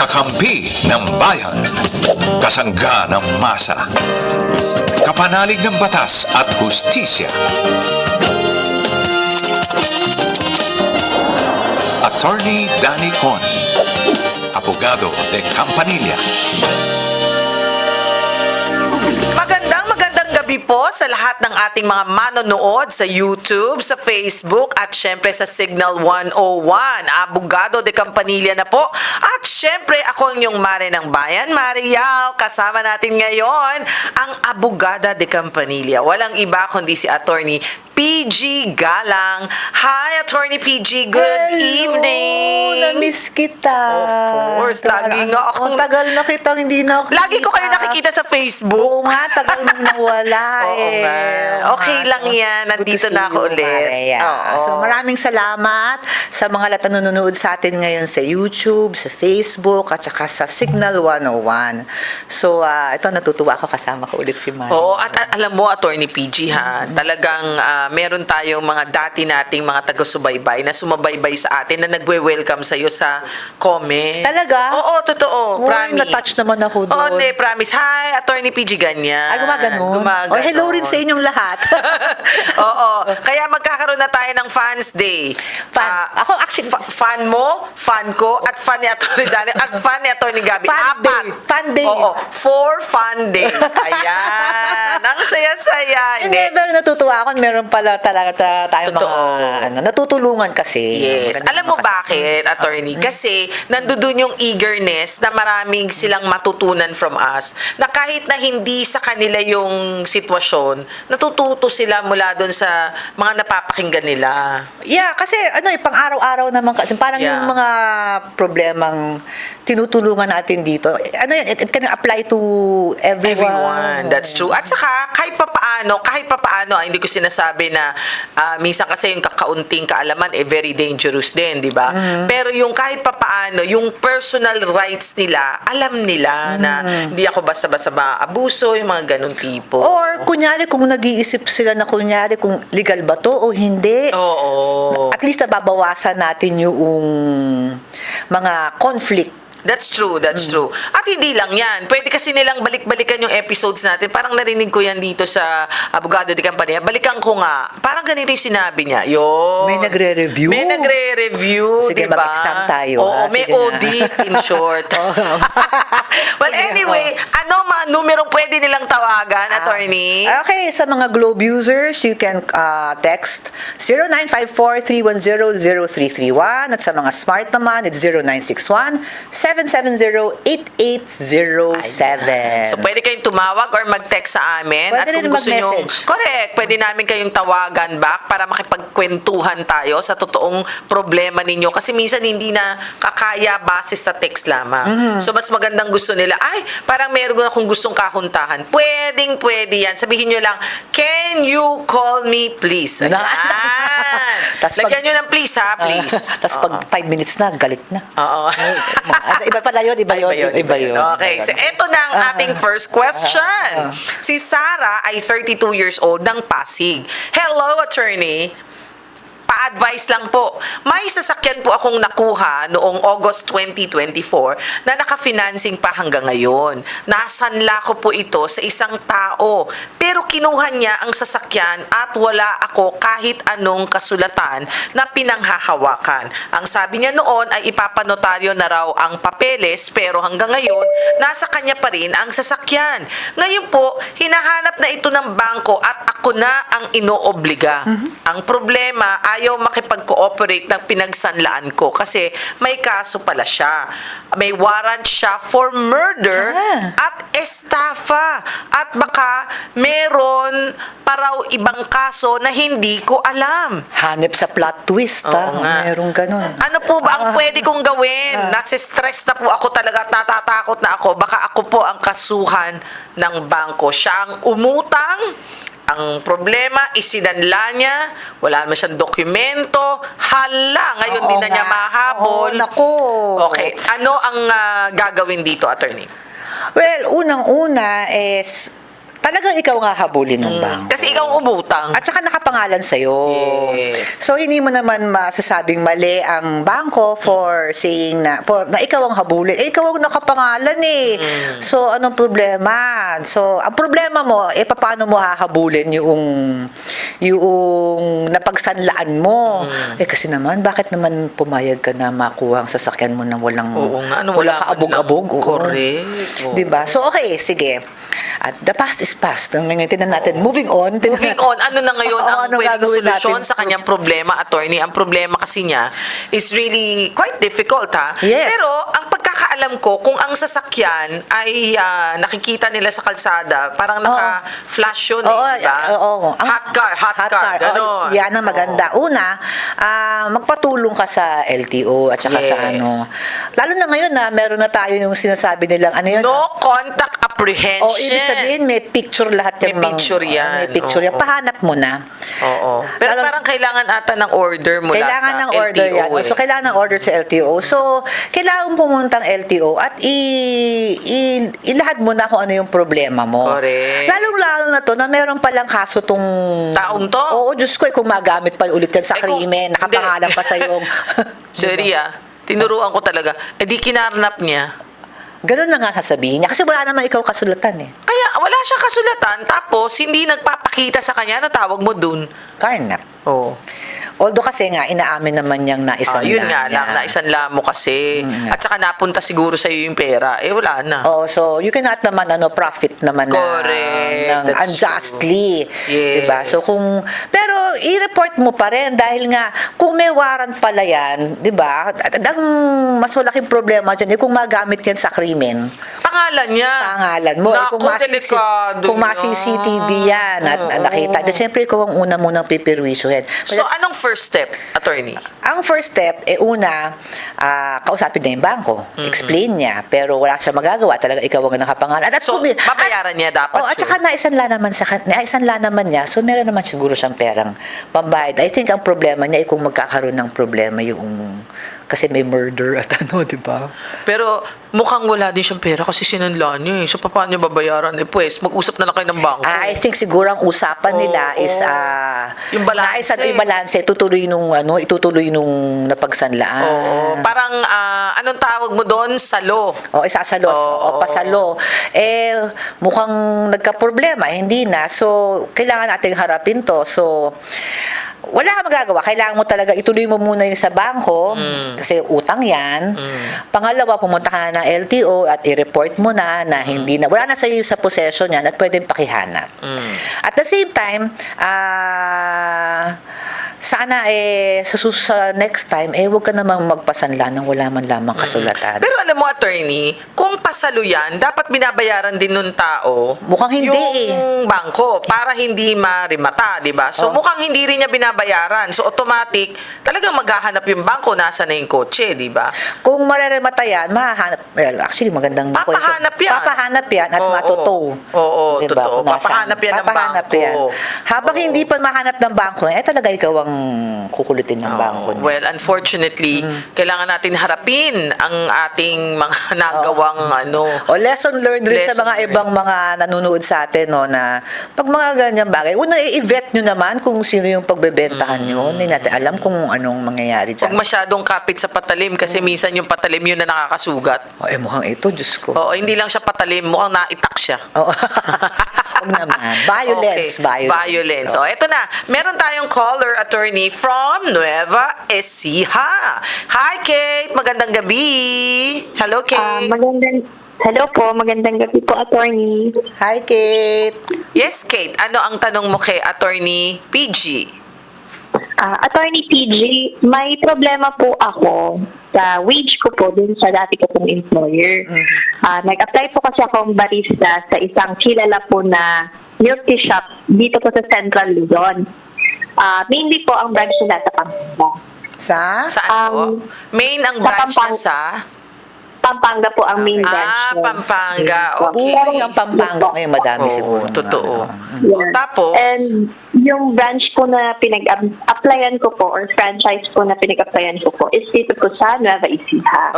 Kakampi ng bayan. Kasangga ng masa. Kapanalig ng batas at hustisya. Attorney Danny Con. Abogado de Campanilla. Magandang magandang gabi po sa lahat ng ating mga manonood sa YouTube, sa Facebook at syempre sa Signal 101. Abogado de Campanilla na po. At syempre ako ang inyong Mare ng Bayan, Marial. Kasama natin ngayon ang Abogada de Campanilla. Walang iba kundi si Attorney PG Galang. Hi, Attorney PG. Good Hello! evening. Na-miss kita. Of course, lagi nga akong- Ang tagal na kitang hindi na Lagi ko kayo nakikita sa Facebook. Oo nga, tagal nang nawala Oo eh. nga. Oo Okay nga. lang yan. Nandito na ako ulit. Maria. Oo. So maraming salamat sa mga lahat na nanonood sa atin ngayon sa YouTube, sa Facebook, at saka sa Signal 101. So ah, ito natutuwa ako kasama ko ulit si Maria. Oo, at, at alam mo, Attorney PG, ha, talagang ah, meron tayong mga dati nating mga taga-subaybay na sumabaybay sa atin na nagwe-welcome sa'yo sa comments. Talaga? Oo, totoo. Oo, promise. na-touch naman ako Oo, doon. hindi, promise. Hi, Attorney PG, ganyan. Ay, gumaganon. Gumaganon. Oh, hello rin sa inyong lahat. Oo. Kaya magkakaroon na tayo ng Fans Day. Fan. Ah, Ako actually- fa- fan mo, fan ko, at fan ni Atty. Dani, at fan ni Atty. Gabi. Fan Apat. day. Fan day. Oo. For Fun Day. Ayan. Ang saya-saya. Hindi, Hindi. pero natutuwa ako. Meron pala talaga ta- tayo Totoo. mga ano, natutulungan kasi. Yes. Alam mo bakit, attorney? Kasi nandudun yung eagerness na maraming silang matutunan from us. Na kahit na hindi sa kanila yung sitwasyon, natututo sila mula doon sa mga napapakinggan nila. Yeah, kasi ano eh, pang-araw-araw naman kasi parang Yeah. yung mga problemang tinutulungan natin dito. Ano yan, it, it can apply to everyone. Everyone. That's true. At saka, kahit papaano, kahit papaano, ah, hindi ko sinasabi na ah, minsan kasi yung kakaunting kaalaman, eh, very dangerous din, di ba? Mm-hmm. Pero yung kahit papaano, yung personal rights nila, alam nila na Mm-hmm. hindi ako basta-basta maabuso, yung mga ganun tipo. Or kunyari kung nag-iisip sila na kunyari kung legal ba to o hindi. Oo. At least nababawasan natin yung mga conflict. clic. That's true, that's Mm. true. At hindi lang yan. Pwede kasi nilang balik-balikan yung episodes natin. Parang narinig ko yan dito sa Abogado de Campania. Balikan ko nga. Parang ganito yung sinabi niya. Yun. May nagre-review. May nagre-review, Sige, di ba? mag-exam tayo, Oo, ha? may Sige na. audit in short. Well, anyway, ano mga numerong pwede nilang tawagan, attorney? Ah, okay, sa mga Globe users, you can uh, text 0954-310-0331 at sa mga smart naman, it's 0961-770-8807. So, pwede kayong tumawag or mag-text sa amin. Pwede at kung gusto nyo, correct, pwede namin kayong tawagan back para makipagkwentuhan tayo sa totoong problema ninyo. Kasi minsan hindi na kakaya base sa text lamang. Mm-hmm. So, mas magandang gusto nila, ay, parang meron akong gustong kahuntahan. Pwedeng, pwede yan. Sabihin nyo lang, can you call me please? Ayan. Tas pag- Lagyan nyo ng please ha, please. Tapos pag 5 minutes na, galit na. Oo. Iba pala yun, iba yun. Iba yun. Okay, so eto na ang Ah. ating first question. Ah. Si Sarah ay 32 years old ng Pasig. Hello, attorney. Pa-advise lang po. May sasakyan po akong nakuha noong August 2024 na naka-financing pa hanggang ngayon. Nasanla ko po ito sa isang tao. Pero kinuha niya ang sasakyan at wala ako kahit anong kasulatan na pinanghahawakan. Ang sabi niya noon ay ipapanotaryo na raw ang papeles pero hanggang ngayon nasa kanya pa rin ang sasakyan. Ngayon po, hinahanap na ito ng bangko at ako na ang inoobliga. Ang problema, ayaw makipag-cooperate ng pinagsanlaan ko kasi may kaso pala siya. May warrant siya for murder Ah. at estafa. At baka meron pa raw ibang kaso na hindi ko alam. Hanip sa plot twist, Oo ha? nga. Merong ganun. Ano po ba ang Ah. pwede kong gawin? Nasa stress na po ako talaga at natatakot na ako. Baka ako po ang kasuhan ng bangko. Siya ang umutang. Ang problema, isinanla niya. Wala naman siyang dokumento. Hala, ngayon din Oo na niya nga. mahabol. Oo, naku. Okay, ano ang ah, gagawin dito, attorney? Well, unang-una is talagang ikaw nga habulin ng bangko. Mm. Kasi ikaw ang umutang. At saka nakapangalan sa'yo. Yes. So, hindi mo naman masasabing mali ang bangko for saying na, for, na ikaw ang habulin. Eh, ikaw ang nakapangalan eh. Mm. So, anong problema? So, ang problema mo, eh, paano mo hahabulin yung, yung napagsanlaan mo? Mm. Eh, kasi naman, bakit naman pumayag ka na makuha ang sasakyan mo na walang, Oo nga, ano, walang wala kaabog-abog? Correct. Oo. Diba? So, okay, sige. At the past is past. Ngayon, tinan natin. Moving on. Tinan Moving natin. on, ano na ngayon Oo, ang ano pwedeng gagawin solusyon natin? sa kanyang problema, attorney? Ang problema kasi niya is really quite difficult, ha? Yes. Pero ang pagkakaalam ko, kung ang sasakyan ay ah, nakikita nila sa kalsada, parang naka-flash yun, Oo, eh, diba? oo. Ang- hot car, hot, car, Oo, ganon. yan ang maganda. Una, ah, magpatulong ka sa LTO at saka sa Yes. ano. Lalo na ngayon na meron na tayo yung sinasabi nilang ano yun. No contact apprehension. O, ibig sabihin, may picture lahat May yung mga- picture yan. May picture yan. Oo. Pahanap mo na. Oo. Pero Lalo- parang kailangan ata ng order mula Kailangan sa ng order LTO, yan. eh. So, kailangan ng order sa LTO. So, kailangan pumuntang LTO at i, i, ilahad mo na kung ano yung problema mo. Correct. Lalong-lalo na to na meron palang kaso tong... Taong to? Oo, Diyos ko, eh, kung magamit pa ulit yan sa Eh, kung- krimen, nakapangalan pa sa yung... Sorry ah. Tinuruan ko talaga. Eh di kinarnap niya. Ganun na nga sasabihin niya. Kasi wala naman ikaw kasulatan eh. Kaya wala siyang kasulatan, tapos hindi nagpapakita sa kanya, ano tawag mo dun? Carnap. Oo. Although kasi nga, inaamin naman niyang naisan Ah, yun nga lang, naisanla mo kasi. Mm, nga. At saka napunta siguro sa iyo yung pera. Eh, wala na. Oh, so you cannot naman ano profit naman na Correct. ng That's unjustly, true. 'di ba? So kung pero i-report mo pa rin dahil nga kung may warrant pala 'yan, 'di ba? At at ang mas malaking problema diyan eh kung magamit yan sa krimen. Pangalan niya. Pangalan mo, eh, Naku, kung masi delikado kung yan. masi-CCTV yan at Oo. nakita, di syempre ikaw ang una munang pipirwisyohin. So, anong first step, attorney? Ang first step, eh una, ah, kausapin niya yung bangko. Explain niya. Pero wala siya magagawa. Talaga ikaw ang nakapangalan. At, So, kumi- babayaran niya dapat, Oh, at sure. saka naisanla naman, sa, naisanla naman niya. So, meron naman siguro siyang perang pambayad. I think ang problema niya ay kung magkakaroon ng problema yung kasi may murder at ano, di ba? Pero mukhang wala din siyang pera kasi sinanla niya eh. So, paano niya babayaran? Eh, pues, mag-usap na lang kayo ng bangko. Ah, I think siguro ang usapan nila Oo. is ah Yung balanse. naisan yung balanse tutuloy nung ano itutuloy nung napagsanlaan. Oo. Parang, ah, anong tawag mo doon? Salo. O isasalo Oo. o pasalo. Eh mukhang nagka-problema, eh, hindi na. So kailangan nating harapin 'to. So wala kang magagawa. Kailangan mo talaga ituloy mo muna yung sa bangko kasi utang 'yan. Pangalawa, pumunta ka na ng LTO at i-report mo na na hindi na wala na sa iyo sa possession 'yan at pwedeng pakihanap. At the same time, ah sana eh sa, sa next time eh wag ka namang magpasanla ng wala man lamang kasulatan. Pero alam mo, attorney, kung pasalo yan, dapat binabayaran din nung tao Mukhang hindi yung bangko para hindi marimata, di ba? So, Oh. mukhang hindi rin niya binabayaran. So, automatic, talagang maghahanap yung bangko, nasa na yung kotse, di ba? Kung mareremata yan, mahahanap, well, actually magandang Papahanap yan. Papahanap yan at Oo, matutow. oo, Diba? totoo. Kung nasaan. Papahanap yan ng Papahanap bangko. yan. Habang Oo. hindi pa mahanap ng bangko, eh talaga ikaw ang kukulitin ng bangko. niya. Well, unfortunately, kailangan natin harapin ang ating mga nagawang ano. O lesson learned rin sa Lesson mga learned. ibang mga nanonood sa atin no na pag mga ganyan bagay, una i-vet nyo naman kung sino yung pagbebentahan nyo. Hindi natin alam kung anong mangyayari Huwag dyan. masyadong kapit sa patalim kasi minsan yung patalim yun na nakakasugat. O, eh mukhang ito, Diyos ko. Oo, hindi lang siya patalim, mukhang naitak siya. Oo. Huwag naman. Violence, Okay, violence. Violence. Oo. So, eto na. Meron tayong caller attorney from Nueva Ecija. Hi, Kate. Magandang gabi. Hello, Ah, Kate. magandang Hello po, magandang gabi po, attorney. Hi, Kate. yes, Kate. Ano ang tanong mo kay attorney PG? Ah, attorney PG, may problema po ako sa wage ko po dun sa dati ko pong employer. Ah, nag-apply po kasi akong barista sa isang kilala po na milk tea shop dito po sa Central Luzon. Ah, mainly po ang branch nila sa Pampanga. Sa? Saan po? Um, Main ang sa branch niya Pampang- sa... Pampanga po ang main branch. Ah, niya. Pampanga. Okay. Buong ang Pampanga ngayon, madami Oo, siguro. totoo. O, tapos, And yung branch po na pinag-applyan ko po or franchise po na pinag-applyan ko po is dito po sa Nueva Ecija.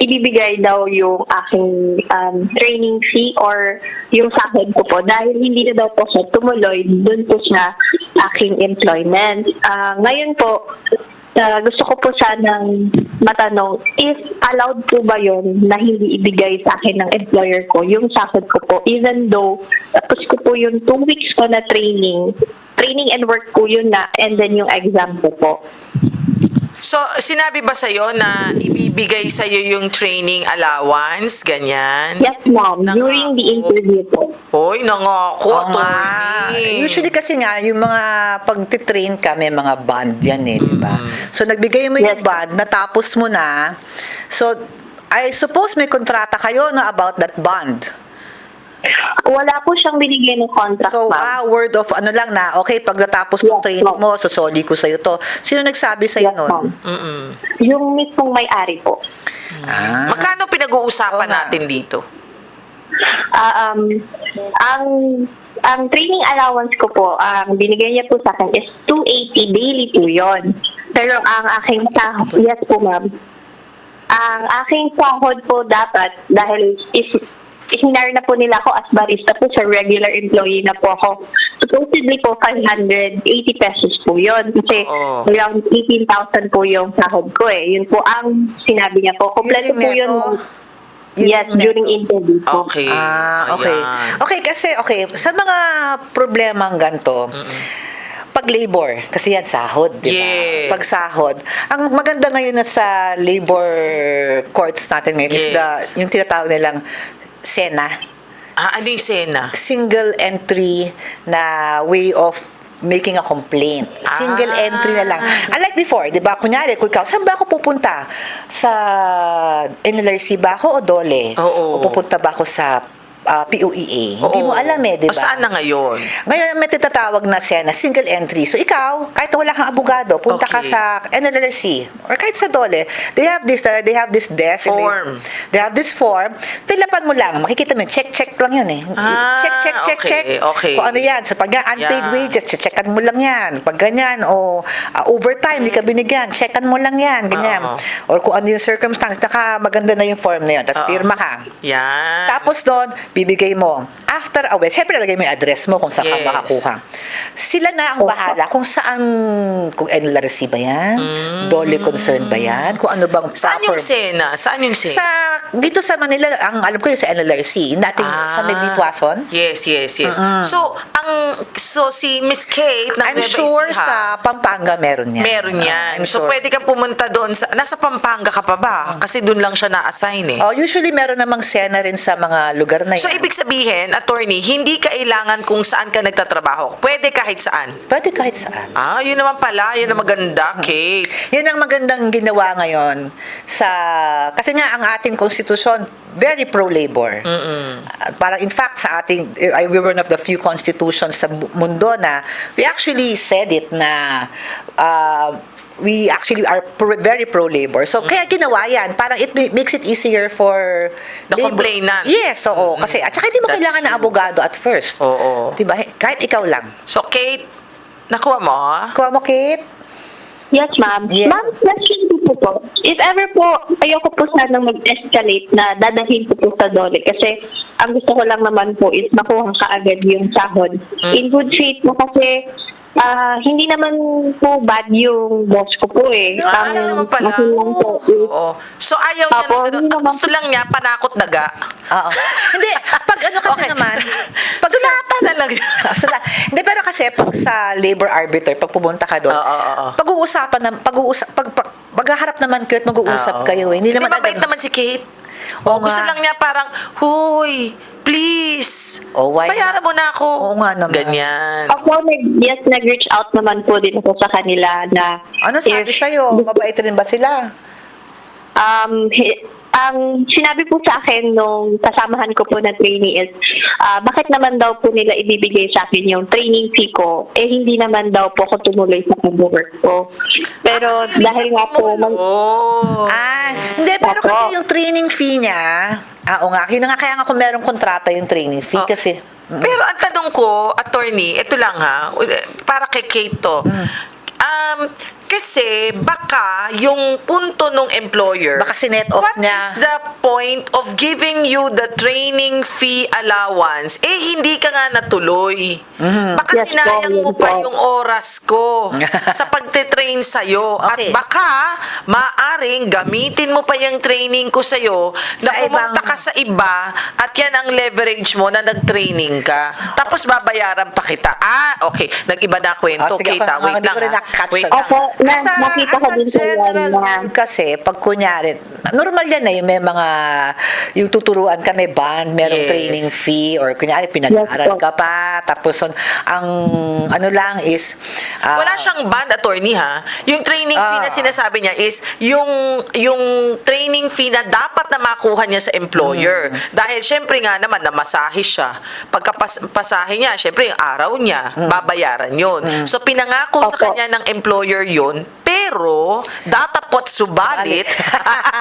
Ibibigay daw yung aking um, training fee or yung sahod ko po dahil hindi na daw po siya tumuloy dun po sa aking employment. Ah, ngayon po, ah, gusto ko po sanang matanong if allowed po ba yon na hindi ibigay sa akin ng employer ko yung sahod ko po even though tapos ko po yung two weeks ko na training training and work po yun na and then yung exam ko po. So, sinabi ba sa'yo na ibibigay sa'yo yung training allowance? Ganyan? Yes, ma'am. Nangako. During the interview po. Hoy, nangako, Oo nga. attorney. Usually kasi nga, yung mga pagtitrain ka, may mga band yan eh, di ba? So, nagbigay mo yung Yes. band, natapos mo na. So, I suppose may kontrata kayo no, about that bond. Wala po siyang binigay ng contract, So, ma'am. ah, word of ano lang na, okay, pag natapos ng Yes, training ma'am. mo, susoli ko sa'yo to. Sino nagsabi sa'yo Yes, nun? ma'am. Yung mismong may-ari po. Ah. Magkano pinag-uusapan Oo nga. natin dito? Ah, um, ang ang training allowance ko po, ang binigay niya po sa akin is 280 daily po yon. Pero ang aking sahod, yes po ma'am, ang aking sahod po dapat, dahil is, hinar na po nila ako as barista po sa regular employee na po ako. Supposedly po 580 pesos po yon kasi Oo. around 18,000 po yung sahod ko eh. Yun po ang sinabi niya po. Kompleto Yun po yun. neto? Yun yes, yung neto? during interview po. Okay. Ah, okay. Ayan. Okay, kasi, okay, sa mga problemang ganito, pag labor, kasi yan sahod, di ba? Yes. Pag sahod, ang maganda ngayon na sa labor courts natin ngayon is Yes. the, yung tinatawag nilang SENA, Ah, ano yung sena? single entry na way of making a complaint. Single Ah. entry na lang. Unlike before, di ba? Kunyari, kung ikaw, saan ba ako pupunta? Sa NLRC ba ako o DOLE? Oo. O pupunta ba ako sa ah, POEA? Hindi mo Oo. alam eh, di O, ba? saan na ngayon? Ngayon, may titatawag na siya na single entry. So, ikaw, kahit wala kang abogado, punta ka Okay. sa NLRC or kahit sa DOLE, they have this, uh, they have this desk. and they- Form. They, have this form. Fill upan mo lang. Makikita mo, check-check lang yun eh. Ah, check, check, check, okay, check. okay. Kung ano yan. So, pag unpaid Yeah. wages, checkan mo lang yan. Pag ganyan, o ah, overtime, di ka binigyan, checkan mo lang yan. Ganyan. Oo. Or kung ano yung circumstance, naka maganda na yung form na yun. Tapos Oo. pirma ka. Yan. Tapos doon, bibigay mo. After a week, syempre lagay mo yung address mo kung saan Yes. ka makakuha. Sila na ang bahala kung saan, kung NLRC ba yan? Dole concern ba yan? Kung ano bang Mm. Saan yung proper- sena? Saan yung sena? Sa, dito sa Manila, ang alam ko yung sa NLRC. Dating sa may Bitwason. Yes, yes, yes. So, ang so si Miss Kate ng I'm sure sa Pampanga meron yan. meron Ah, yan. I'm so, sure. pwede kang pumunta doon. Sa, nasa Pampanga ka pa ba? Kasi doon lang siya na-assign eh. Oh, usually meron namang sena rin sa mga lugar na yan. So, ibig sabihin, attorney, hindi kailangan kung saan ka nagtatrabaho. Pwede kahit saan. Pwede kahit saan. Ah, yun naman pala. Yun ang maganda, Kate. Yan ang magandang ginawa ngayon sa kasi nga ang ating konstitusyon very pro-labor. Uh, parang in fact sa ating I we were one of the few constitutions sa mundo na we actually said it na uh, we actually are pro, very pro-labor. So, kaya ginawa yan. Parang it ma- makes it easier for The labor. complainant. Yes, oo. Kasi, at saka hindi mo That's kailangan ng true. abogado at first. Oo. Diba? Kahit ikaw lang. So, Kate, nakuha mo, ah? Kuha mo, Kate? Yes, ma'am. Yes. Ma'am, question po po. If ever po, ayoko po sanang mag-escalate na dadahin ko po sa dole. Kasi ang gusto ko lang naman po is makuha kaagad yung sahod. Mm. In good faith po kasi ah, hindi naman po bad yung boss ko po eh. Ah, Ang ano naman pala. akin lang po Oo. So, ayaw niya Apo, ng ganun. hindi Ang naman- gusto lang niya, panakot daga. Oo. hindi, pag ano kasi naman, pag Sulatan na lang. Sula. Hindi, pero kasi pag sa labor arbiter, pag pumunta ka doon, Oo, oo, oo. pag-uusapan na, pag-uusap, pag, pag, maghaharap naman kayo at mag-uusap Oo. kayo. eh. Hindi naman mabait agad- naman si Kate. Oo O, gusto nga. lang niya parang, Huy, please. Oh, why Bayaran mo na ako. Oo nga naman. Ganyan. ako, nag, yes, nag-reach out naman po din ako sa kanila na Ano sabi if- sa'yo? Mabait rin ba sila? Um, ang sinabi po sa akin nung kasamahan ko po na trainee is, ah, bakit naman daw po nila ibibigay sa akin yung training fee ko? Eh, hindi naman daw po ako tumuloy sa pag-work ko. Pero Ah, dahil nga po, mag- tumulo. Ah, hindi, pero Opo. kasi yung training fee niya, ah, o nga, yun nga, kaya nga kung merong kontrata yung training fee, Oh. kasi, Pero ang tanong ko, attorney, ito lang ha, para kay Kate to. Mm. Um, Kasi baka yung punto ng employer, Baka sinet off what niya. is the point of giving you the training fee allowance? Eh, hindi ka nga natuloy. Mhm. Baka Yes po, sinayang mo pa yung oras ko sa pagte-train sa'yo. Okay. At baka, maaring gamitin mo pa yung training ko sa'yo na Sa pumunta ibang- ka sa iba at yan ang leverage mo na nag-training ka. Tapos babayaran pa kita. Ah, okay. Nag-iba na kwento. Ah, sige, kita, wait hindi lang. ko rin ah. nakakatch Wait. Opo, na, As a- nakita as ko a din general na kasi, pag kunyari, normal yan na yung may mga, yung tuturuan ka, may band, merong Yes. training fee, or kunyari, pinag-aaral Yes ka pa, tapos ang, ano lang is, ah, Wala siyang band attorney ha. Yung training fee na Ah. sinasabi niya is yung yung training fee na dapat na makuha niya sa employer. Hmm. Dahil syempre nga naman namasahe siya. Pagkapasahe niya, syempre yung araw niya, Hmm. babayaran 'yon. So pinangako sa Opo. kanya ng employer 'yon, pero datapot subalit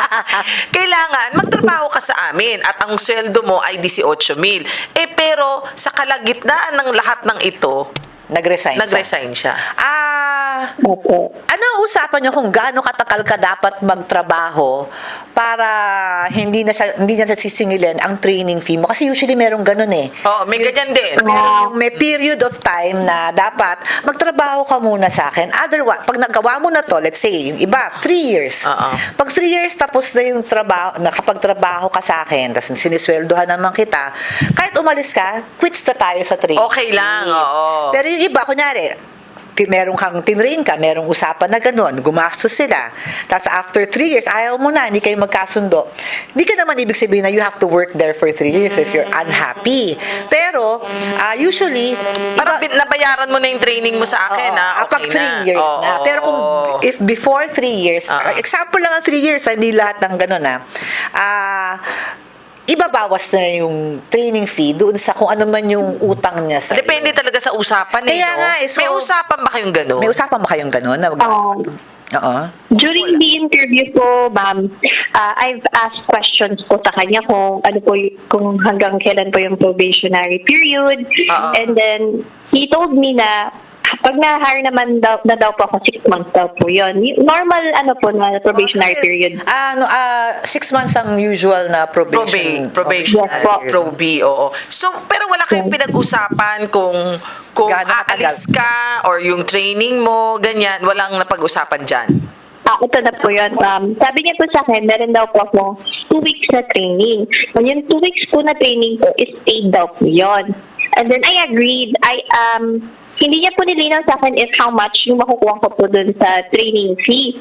kailangan magtrabaho ka sa amin at ang sweldo mo ay 18,000. Eh pero sa kalagitnaan ng lahat ng ito, nag-resign. siya. nag-resign siya. Ah, Opo. ano ang usapan niyo kung gaano katagal ka dapat magtrabaho para hindi na siya, hindi niya sisingilin ang training fee mo? Kasi usually merong ganun eh. Oo, may ganyan din. Meron yung may period of time na dapat magtrabaho ka muna sa akin. Otherwise, pag nagawa mo na to, let's say, yung iba, three years. Oo. Pag three years tapos na yung trabaho, nakapagtrabaho ka sa akin, tapos sinisweldohan naman kita, kahit umalis ka, quits na tayo sa training. Okay lang, oo. Pero yung iba, kunyari, meron kang tinrain ka, merong usapan na ganun, gumastos sila. Tapos after three years, ayaw mo na, hindi kayo magkasundo. Hindi ka naman ibig sabihin na you have to work there for three years if you're unhappy. Pero, ah, usually, Parang iba- nabayaran mo na yung training mo sa akin, Oo, ha? ah, pag Okay three na. years Oo. na. Pero kung if before three years, Oo. example lang ang three years, ah, hindi lahat ng ganun ah. Ah, ibabawas na yung training fee doon sa kung ano man yung utang niya sa Depende talaga sa usapan eh, Kaya no? nga, eh, so- May usapan ba kayong gano'n? May usapan ba kayong ganun? Na, Um, Oo. During the interview po, ma'am, uh, I've asked questions po sa kanya kung ano po y- kung hanggang kailan po yung probationary period. Oo. And then he told me na pag na-hire naman daw, na daw po ako, six months daw po yun. Y- Normal ano po na probationary Kasi, period. Ah, no, ah, six months ang usual na probation. Probe, probation. Yes po. Probe, oo. So, pero wala kayong pinag-usapan kung kung Gaano katagal? aalis ka or yung training mo, ganyan. Walang napag-usapan dyan. Ah, ito na po yun. Um, sabi niya po sa akin, meron daw po ako two weeks na training. And yung two weeks po na training po is paid daw po yun. And then I agreed. I, um, hindi niya po nilinaw sa akin if how much yung makukuha ko po dun sa training fee.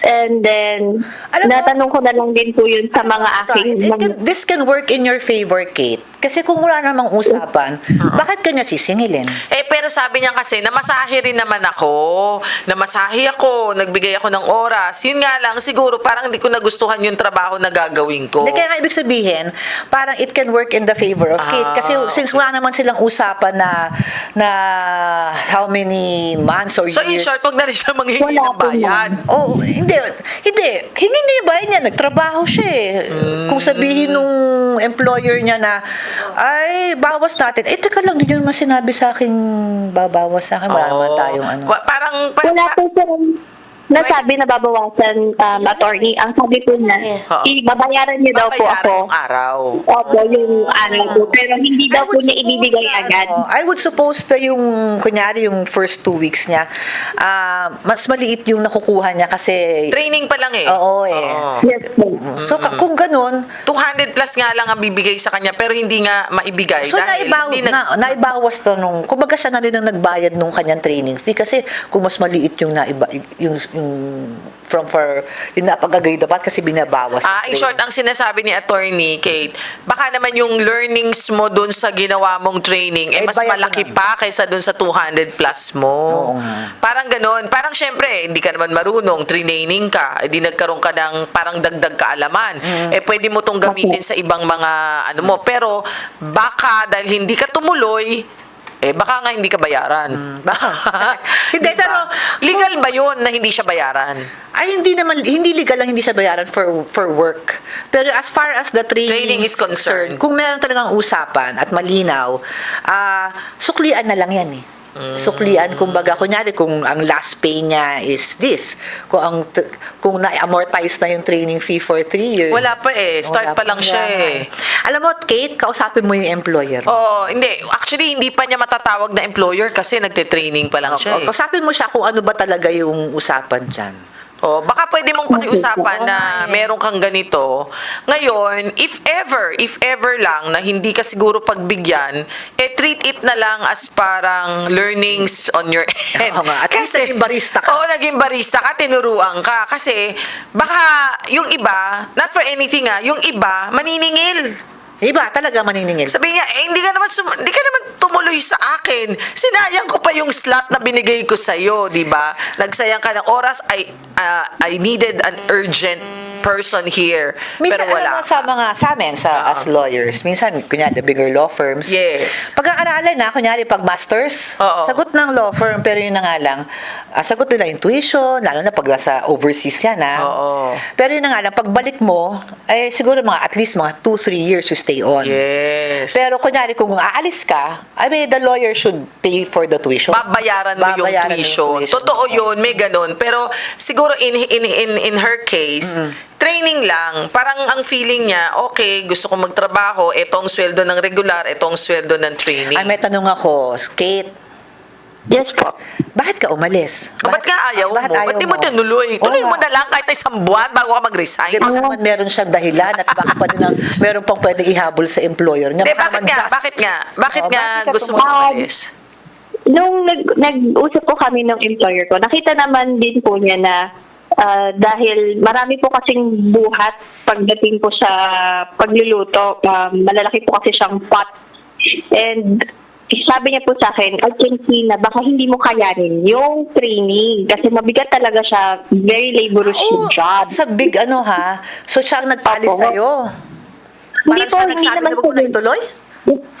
And then, Alam mo- natanong ko na lang din po yun sa mga aking... it can- this can work in your favor, Kate. Kasi kung wala namang usapan, bakit kanya sisingilin? Eh, pero sabi niya kasi, namasahe rin naman ako. Namasahe ako, nagbigay ako ng oras. Yun nga lang, siguro parang hindi ko nagustuhan yung trabaho na gagawin ko. Hindi, kaya nga ibig sabihin, parang it can work in the favor of Kate. Kasi Ah, since wala naman silang usapan na na how many months or So, in years. short, wag na rin siya manghingi Wala ng bayad. Oh, hindi. Hindi. Hingi niya yung bayad niya. Nagtrabaho siya eh. Kung sabihin nung employer niya na, ay, bawas natin. Eh, teka lang, hindi niyo naman sinabi sa akin, babawas sa akin. Wala naman Oo. tayong ano. Wa- Parang, pa- Wala pa- po sir nasabi na babawasan um, attorney. Ang sabi po niya, Oo. ibabayaran niyo daw po babayaran ako. yung araw. Opo, yung ano po. Pero hindi daw po niya ibibigay na, agad. ano, I would suppose na yung, kunyari, yung first two weeks niya, ah, mas maliit yung nakukuha niya kasi, Training pa lang eh. Oo eh. Oo. Yes po. so ka- kung ganun, 200 plus nga lang ang bibigay sa kanya pero hindi nga maibigay so dahil naibaw, hindi nag- na, naibawas to nung, kumbaga siya na rin ang nagbayad nung kanyang training fee kasi kung mas maliit yung naiba, yung, yung from for, yung napag-agree dapat kasi binabawas. Ah, in short, ang sinasabi ni attorney Kate, baka naman yung learnings mo dun sa ginawa mong training eh mas malaki pa kaysa dun sa 200 plus mo. Oo. Parang ganun. Parang syempre, hindi ka naman marunong, training ka, hindi nagkaroon ka ng parang dagdag kaalaman. Mm. Eh pwede mo tong gamitin sa ibang mga ano mo. Pero baka dahil hindi ka tumuloy, eh baka nga hindi ka bayaran. baka. Hindi, Diba? pero- legal ba 'yon na hindi siya bayaran? Ay, hindi naman, hindi legal lang hindi siya bayaran for for work. Pero as far as the training, Training is concerned. kung meron talagang usapan at malinaw, ah suklian na lang yan eh. Suklian, kumbaga, kunyari, kung ang last pay niya is this, kung ang kung na-amortize na yung training fee for three years. Wala pa eh. Start Wala pa lang siya nga. eh. Alam mo, Kate, kausapin mo yung employer. Oo, hindi. Actually, hindi pa niya matatawag na employer kasi nagte-training pa lang siya eh. Kausapin mo siya kung ano ba talaga yung usapan dyan. Oh, baka pwede mong pakiusapan na eh. meron kang ganito. Ngayon, if ever, if ever lang na hindi ka siguro pagbigyan, eh treat it na lang as parang learnings on your end. Oo nga. At least naging barista ka. Oo, naging barista ka, tinuruan ka. Kasi baka yung iba, not for anything ah, yung iba, maniningil. Iba, talaga maniningil. Sabi niya, eh, hindi ka naman hindi ka naman tumuloy sa akin. Sinayang ko pa yung slot na binigay ko sa iyo, 'di ba? Nagsayang ka ng oras. I ah, I needed an urgent person here. Minsan, pero wala. mo, sa mga, sa amin, sa, as lawyers, minsan, kunyari, the bigger law firms, Yes. pag ang aralin na, kunyari, pag masters, Oo. sagot ng law firm, pero yun na nga lang, ah, sagot nila yung tuition, lalo na pag nasa overseas yan, ha? Oo. Pero yun na nga lang, pagbalik mo, eh, siguro mga, at least mga 2-3 years to stay on. Yes. Pero kunyari, kung aalis ka, I mean, the lawyer should pay for the tuition. babayaran mo yung Babayaran mo tuition. tuition. Totoo yun, may ganun. Pero siguro in in in in her case, training lang. Parang ang feeling niya, okay, gusto ko magtrabaho, etong sweldo ng regular, etong sweldo ng training. Ay, may tanong ako, Kate, Yes po. bakit ka umalis? Ah, ba't nga ayaw bakit mo? ayaw Ba't di mo tinuloy? Tuloy mo na lang kahit isang buwan bago ka mag-resign. Di ba naman meron siyang dahilan at baka pa din ang, meron pang pwedeng ihabol sa employer niya. Baka bakit nga? just- Bakit nga? Bakit nga ka gusto mo umalis? Nung nag, nag-usap po kami ng employer ko, nakita naman din po niya na ah, dahil marami po kasing buhat pagdating po sa pagluluto. Um, malalaki po kasi siyang pot. And sabi niya po sa akin, I can see na baka hindi mo kayanin yung training kasi mabigat talaga siya, very laborious Oo, job. sa big ano ha. So siya ang nagpalis Opo. sa'yo. Hindi Parang po, siya hindi nagsabi naman na po. mo na ituloy?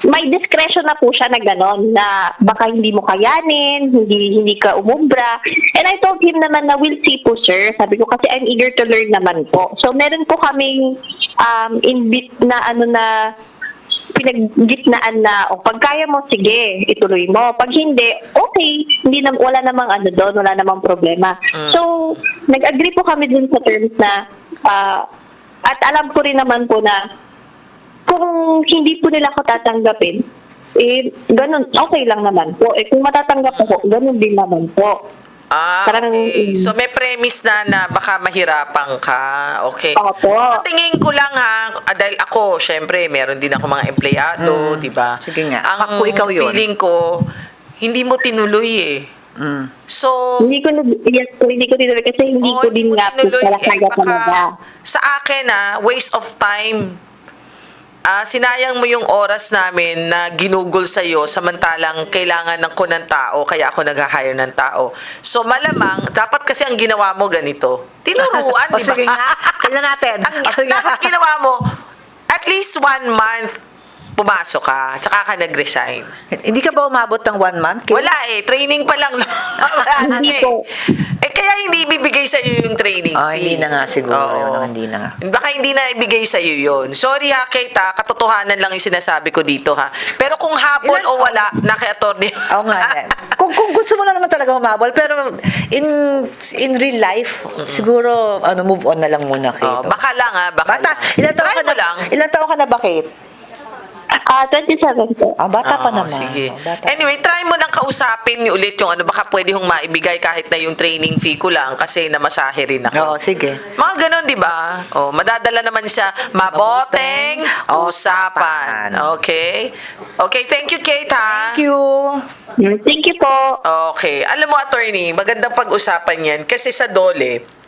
May discretion na po siya na gano'n na baka hindi mo kayanin, hindi hindi ka umubra. And I told him naman na we'll see po sir. Sabi ko kasi I'm eager to learn naman po. So meron po kaming um, inbit na ano na pinaggitnaan na o pag kaya mo sige ituloy mo pag hindi okay hindi na wala namang ano doon wala namang problema so nag-agree po kami dun sa terms na ah, at alam ko rin naman po na kung hindi po nila ako tatanggapin, eh, ganun, okay lang naman po. Eh, kung matatanggap ako, ganun din naman po. Ah, Parang, okay. mm. So may premise na na baka mahirapan ka. Okay. Opo. Sa tingin ko lang ha, ah, dahil ako, syempre, meron din ako mga empleyado, di ba? Mm. Sige nga. Ang Ako, ikaw yun. feeling ko, hindi mo tinuloy eh. Mm. So, Hindi ko, na- yes hindi ko tinuloy kasi hindi Oo, ko din mo nga po tinuloy. pala Eh, kaya baka. Sa akin ah, waste of time. Ah, sinayang mo yung oras namin na ginugol sa iyo samantalang kailangan ng ko ng tao kaya ako nag-hire ng tao. So malamang dapat kasi ang ginawa mo ganito. Tinuruan, di ba? sige nga. Tingnan natin. ang dapat ginawa mo at least one month pumasok ka, tsaka ka nag-resign. Hindi ka ba umabot ng one month? Kate? Wala eh, training pa lang. Wala Hindi eh. Eh kaya hindi ibibigay sa yung training Ah, fee. hindi na nga siguro. Oo. Yun, hindi na nga. Baka hindi na ibigay sa iyo yun. Sorry ha, Kate ha, katotohanan lang yung sinasabi ko dito ha. Pero kung habol Ilan- o wala, naki-attorney. Oo nga. eh. kung, kung gusto mo na naman talaga humabol, pero in in real life, siguro ano move on na lang muna, Kate. Oh, baka lang ha, baka Bata, lang. ilan taon ka na, lang. ilan taon ka na ba, Kate? Ah, 27 po. Ah, bata pa Oo, naman. Sige. Oh, bata. Anyway, try mo nang kausapin niyo ulit yung ano, baka pwede hong maibigay kahit na yung training fee ko lang kasi namasahe rin ako. Oo, sige. Mga ganun, di ba? Oh, madadala naman siya maboteng usapan. Okay? Okay, thank you, Kate, ha? Thank you. Mm, Thank you po. Okay. Alam mo, attorney, magandang pag-usapan yan kasi sa DOLE,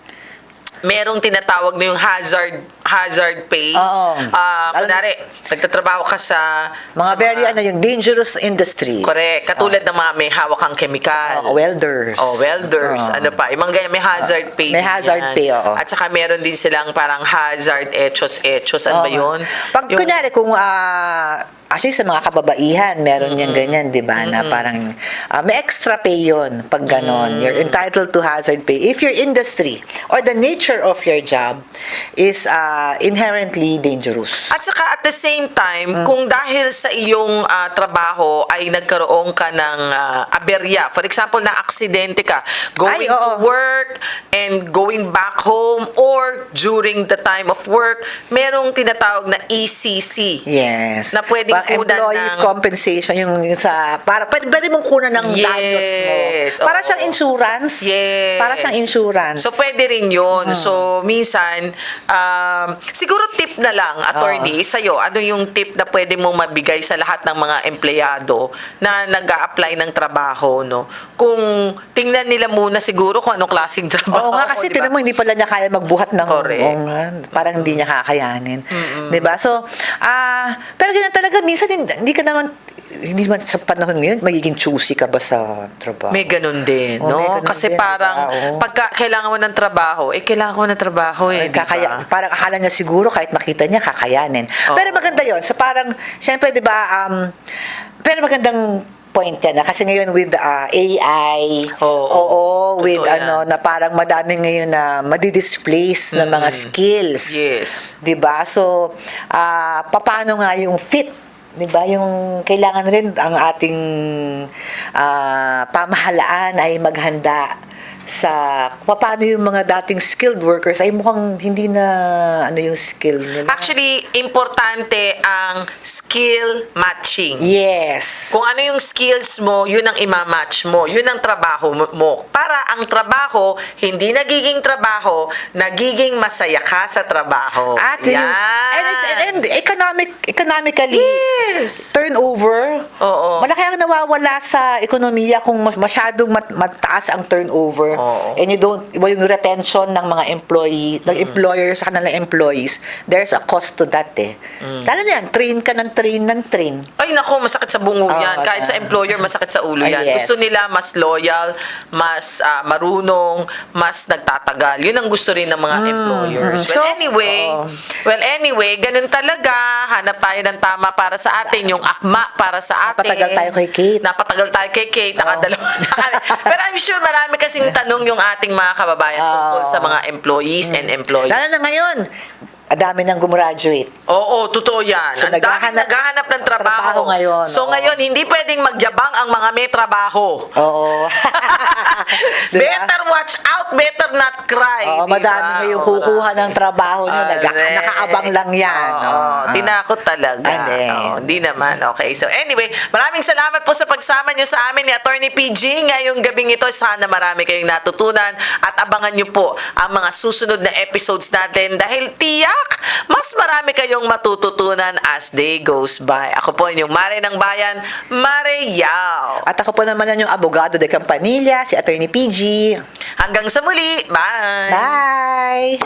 merong tinatawag na yung hazard hazard pay. Oo. Alam- kunwari, nagtatrabaho ka sa Mga sa very ano yung dangerous industries. Correct. Katulad ng mga may hawak kang chemical. Oh, welders. Oh, welders. Oo. Ano pa? Yung mga ganyan, may hazard pay. May hazard yan. pay, oo. At saka meron din silang parang hazard echos-echos. Ano ba Oo. yun? Pag Yung- kunyari kung ah, actually sa mga kababaihan, meron yung ganyan, di ba? Na parang ah, may extra pay yun pag ganon. You're entitled to hazard pay. If your industry or the nature of your job is ah, inherently dangerous. At saka at the same time, kung dahil sa iyong ah, trabaho ay nagkaroon ka ng ah, aberya, for example, na aksidente ka, going Ay, to work and going back home or during the time of work, merong tinatawag na ECC. Yes. Na pwedeng Pang kunan employees ng- compensation yung, yung sa para pwede, pwede mong kunan ng Yes, danos mo. Para oo. siyang insurance. Yes. Para siyang insurance. So, pwede rin yun. So, minsan, um, siguro tip na lang, attorney, sa'yo, ano yung tip na pwede mong mabigay sa lahat ng mga empleyado na nag apply ng trabaho, no? Kung tingnan nila muna siguro kung anong klaseng trabaho. Oo nga kasi di ba? tinan mo hindi pala niya kaya magbuhat ng Correct. Nga, parang hindi niya kakayanin. 'Di ba? So, ah, pero ganyan talaga minsan hindi, ka naman hindi man sa panahon ngayon magiging choosy ka ba sa trabaho? May ganun din, may no? ganun Kasi din, parang, diba? Oo. pagka kailangan mo ng trabaho, eh, kailangan ko ng trabaho, eh. Ay, kakaya, ba? parang akala niya siguro kahit makita niya kakayanin. Oo. Pero maganda 'yon. So parang syempre 'di ba um pero magandang point yan na kasi ngayon with uh, AI Oo. oo with yan. ano na parang madami ngayon na madi-displace ng mga skills Yes. 'di ba so ah paano nga yung fit 'di ba? Yung kailangan rin ang ating ah, pamahalaan ay maghanda sa paano yung mga dating skilled workers ay mukhang hindi na ano yung skill nila. Actually, importante ang skill matching. yes. Kung ano yung skills mo, yun ang imamatch mo. Yun ang trabaho mo-. Para ang trabaho, hindi nagiging trabaho, nagiging masaya ka sa trabaho. At Yan. and, it's, and economic economically Yes. turnover. Oo. Malaki ang nawawala sa ekonomiya kung mas- masyadong mat- mataas ang turnover. Oo. And you don't well, yung retention ng mga employee, ng employer sa kanilang employees, there's a cost to that eh. Mm. Lalo na yan, train ka ng train ng train. Ay nako, masakit sa bungo Oo, yan. Kahit sa yan. employer, masakit sa ulo Ay, yan. yes. Gusto nila mas loyal, mas ah, marunong, mas nagtatagal. Yun ang gusto rin ng mga employers. Well, Mm, So, anyway, oo. well, anyway, ganun talaga. Hanap tayo ng tama para sa atin, yung akma para sa atin. Napatagal tayo kay Kate. Napatagal tayo kay Kate. Nakadalawa na kami. Pero I'm sure marami kasing tanong yung ating mga kababayan tungkol Oo. sa mga employees and employees. Lalo na ngayon, ang dami nang gumraduate. Oo, totoo yan. So, ang naghahanap- naghahanap ng trabaho. trabaho ngayon, So, oo. ngayon, hindi pwedeng magyabang ang mga may trabaho. Oo. Diba? Better watch out, better not cry. Oo, di ba? madami ngayong Oo, kukuha ng trabaho nyo. Correct. nakaabang lang yan. Oo, Oo. tinakot talaga. Hindi. Oo, Hindi naman. Okay. So anyway, maraming salamat po sa pagsama nyo sa amin ni Attorney PG ngayong gabing ito. Sana marami kayong natutunan at abangan nyo po ang mga susunod na episodes natin dahil tiyak mas marami kayong matututunan as day goes by. Ako po inyong Mare ng Bayan, Mare Yao. At ako po naman yan yung abogado de Campanilla, si Attorney PG. Hanggang sa muli. Bye! Bye!